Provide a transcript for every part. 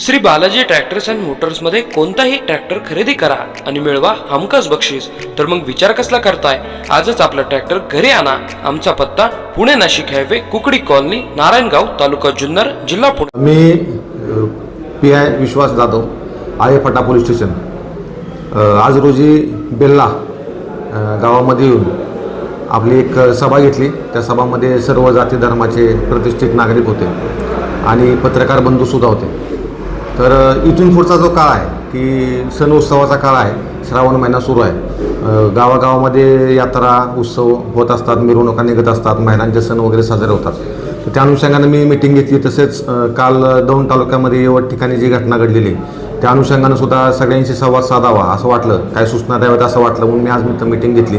Shri Balaji tractors and मोटर्समध्ये कोणताही tractor खरेदी करा आणि मिळवा हमखास बक्षीस. तर मग विचार कसला करताय? आजच आपला ट्रॅक्टर घरी आणा. आमचा पत्ता पुणे नाशिक हायवे कुकडी कॉलनी नारायणगाव तालुका जुन्नर जिल्हा पुणे. मी पी आय विश्वास जाधव आये फटा पोलीस स्टेशन. आज रोजी बेल्ला गावामध्ये येऊन आपली एक सभा घेतली. त्या सभामध्ये सर्व जाती धर्माचे प्रतिष्ठित नागरिक होते आणि पत्रकार बंधूसुद्धा होते. तर इथून पुढचा जो काळ आहे की सण उत्सवाचा काळ आहे श्रावण महिना सुरू आहे. गावागावामध्ये यात्रा उत्सव होत असतात मिरवणुका निघत असतात महिलांचे सण वगैरे साजरे होतात. तर त्या अनुषंगाने मी मिटिंग घेतली तसेच काल दौंड तालुक्यामध्ये एवढ ठिकाणी जी घटना घडलेली त्या अनुषंगानं सुद्धा सगळ्यांशी संवाद साधावा असं वाटलं. काय सूचना द्याव्यात असं वाटलं म्हणून मी आज मी मिटिंग घेतली.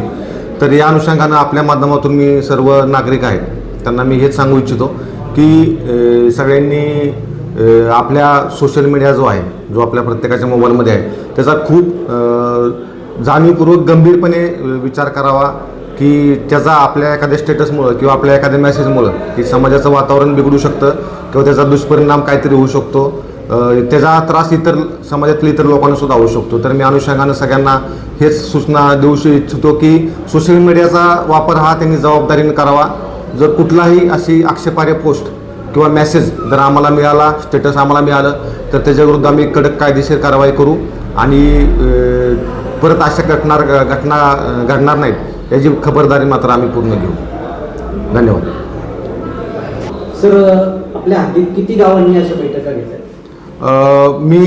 तर या अनुषंगानं आपल्या माध्यमातून मी सर्व नागरिक आहेत त्यांना मी हेच सांगू इच्छितो की सगळ्यांनी आपल्या सोशल मीडिया जो आहे जो आपल्या प्रत्येकाच्या मोबाईलमध्ये आहे त्याचा खूप जाणीवपूर्वक गंभीरपणे विचार करावा की त्याचा आपल्या एखाद्या स्टेटसमुळं किंवा आपल्या एखाद्या मेसेजमुळं की समाजाचं वातावरण बिघडू शकतं किंवा त्याचा दुष्परिणाम काहीतरी होऊ शकतो. त्याचा त्रास इतर समाजातील इतर लोकांनासुद्धा होऊ शकतो. तर मी अनुषंगानं सगळ्यांना हेच सूचना देऊ इच्छितो की सोशल मीडियाचा वापर हा त्यांनी जबाबदारीने करावा. जर कुठलाही अशी आक्षेपार्ह पोस्ट किंवा मेसेज जर आम्हाला मिळाला स्टेटस आम्हाला मिळालं तर त्याच्याविरुद्ध आम्ही कडक कायदेशीर कारवाई करू आणि परत अशा घटना घटना घडणार नाहीत याची खबरदारी मात्र आम्ही पूर्ण घेऊ. धन्यवाद. सर आपल्या किती गावांनी अशा बैठका घेतल्या? मी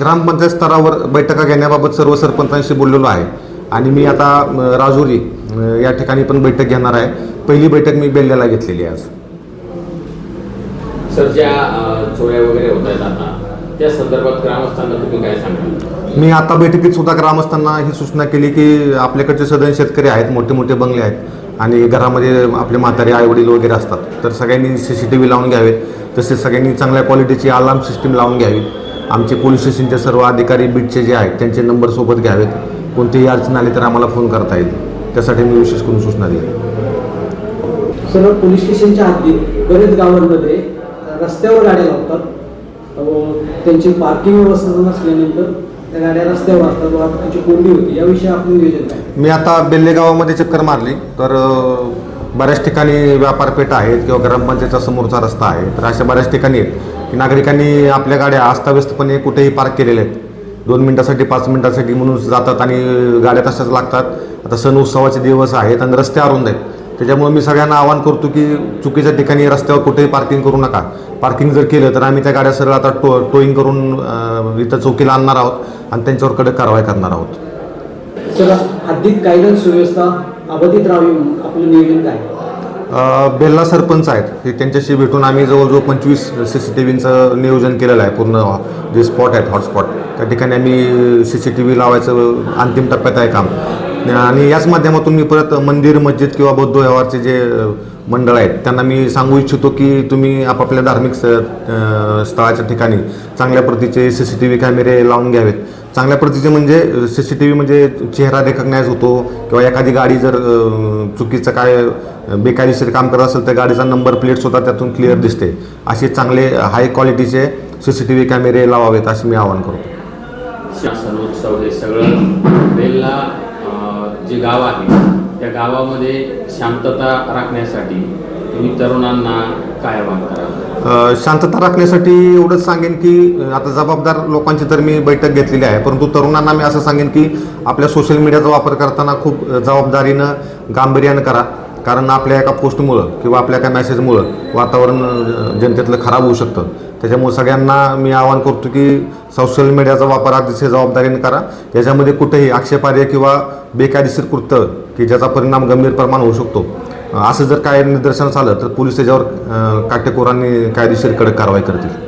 ग्रामपंचायत स्तरावर बैठका घेण्याबाबत सर्व सरपंचांशी बोललेलो आहे आणि मी आता राजुरी या ठिकाणी पण बैठक घेणार आहे. पहिली बैठक मी बेल्ल्याला घेतलेली आहे आज. सर ज्या चोऱ्या वगैरे होत आहेत आता त्या संदर्भात ग्रामस्थांना तुम्ही काय सांगाल? मी आता बैठकीत सुद्धा ग्रामस्थांना ही सूचना केली की आपल्याकडचे सदन शेतकरी आहेत मोठे मोठे बंगले आहेत आणि घरामध्ये आपले म्हातारे आईवडील वगैरे असतात. तर सगळ्यांनी सी सी टी व्ही लावून घ्यावेत. तसेच सगळ्यांनी चांगल्या क्वालिटीची अलार्म सिस्टीम लावून घ्यावी. आमचे पोलीस स्टेशनचे सर्व अधिकारी बीटचे जे आहेत त्यांचे नंबर सोबत घ्यावेत. कोणतीही अडचण आली तर आम्हाला फोन करता येईल. त्यासाठी मी विशेष करून सूचना दिली. सर पोलीस स्टेशनच्या हद्दीत बरेच गावांमध्ये रस्त्यावर गाड्या लावतात. त्यांची पार्किंग व्यवस्था नसल्यानंतर त्या गाड्या रस्त्यावर असतात. वाहतुकीची कोंडी होती. याविषयी आपलं नियोजन काय? मी आता बेल्लेगावामध्ये चक्कर मारली. तर बऱ्याच ठिकाणी व्यापारपेठ आहेत किंवा ग्रामपंचायतच्या समोरचा रस्ता आहे. तर अशा बऱ्याच ठिकाणी आहेत की नागरिकांनी आपल्या गाड्या अस्ताव्यस्तपणे कुठेही पार्क केलेल्या आहेत. दोन मिनटासाठी पाच मिनटासाठी म्हणून जातात आणि गाड्या तशाच लागतात. आता सण उत्सवाचे दिवस आहेत आणि रस्ते अरुंद आहेत. त्याच्यामुळे मी सगळ्यांना आवाहन करतो की चुकीच्या ठिकाणी रस्त्यावर कुठेही पार्किंग करू नका. पार्किंग जर केलं तर आम्ही त्या गाड्या सरळ आता टो टोईंग करून इथं चौकीला आणणार आहोत आणि त्यांच्यावर कडक कारवाई करणार आहोत. सर हद्दीत कायदा सुव्यवस्था अबाधित राहावी म्हणून आपलं नियोजन काय? अ, बेल्ला सरपंच आहेत. हे त्यांच्याशी भेटून आम्ही जवळजवळ पंचवीस सी सी टी व्हीचं नियोजन केलेलं आहे. पूर्ण जे स्पॉट आहेत हॉटस्पॉट त्या ठिकाणी आम्ही सी सी टी व्ही लावायचं अंतिम टप्प्यात आहे काम. आणि याच माध्यमातून मी परत मंदिर मस्जिद किंवा बौद्ध व्यवहारचे जे मंडळ आहेत त्यांना मी सांगू इच्छितो की तुम्ही आपापल्या धार्मिक स्थळाच्या ठिकाणी चांगल्या प्रतीचे सी सी टी व्ही कॅमेरे लावून घ्यावेत. चांगल्या प्रतीचे म्हणजे सी सी टी व्ही म्हणजे चेहरा रेकग्नाईज होतो किंवा एखादी गाडी जर चुकीचं काय बेकायदेशीर काम करत असेल तर गाडीचा नंबर प्लेटसुद्धा त्यातून क्लिअर दिसते. असे चांगले हाय क्वालिटीचे सी सी टी व्ही कॅमेरे लावावेत असे मी आवाहन करतो. जे गाव आहे त्या गावामध्ये शांतता राखण्यासाठी तुम्ही तरुणांना काय आवाहन शांतता राखण्यासाठी एवढंच सांगेन की आता जबाबदार लोकांची तर मी बैठक घेतलेली आहे परंतु तरुणांना मी असं सांगेन की आपल्या सोशल मीडियाचा वापर करताना खूप जबाबदारीनं गांभीर्यानं करा. कारण आपल्या एका पोस्टमुळं किंवा आपल्या एका मेसेजमुळं वातावरण जनतेतलं खराब होऊ शकतं. त्याच्यामुळे सगळ्यांना मी आवाहन करतो की सोशल मीडियाचा वापर अतिशय जबाबदारीने करा. याच्यामध्ये कुठेही आक्षेपार्ह किंवा बेकायदेशीर कृत्य की ज्याचा परिणाम गंभीर प्रमाण होऊ शकतो. असं जर काय निदर्शनास आलं तर पोलीस त्याच्यावर काटेकोरांनी कायदेशीर कडक कारवाई करतील.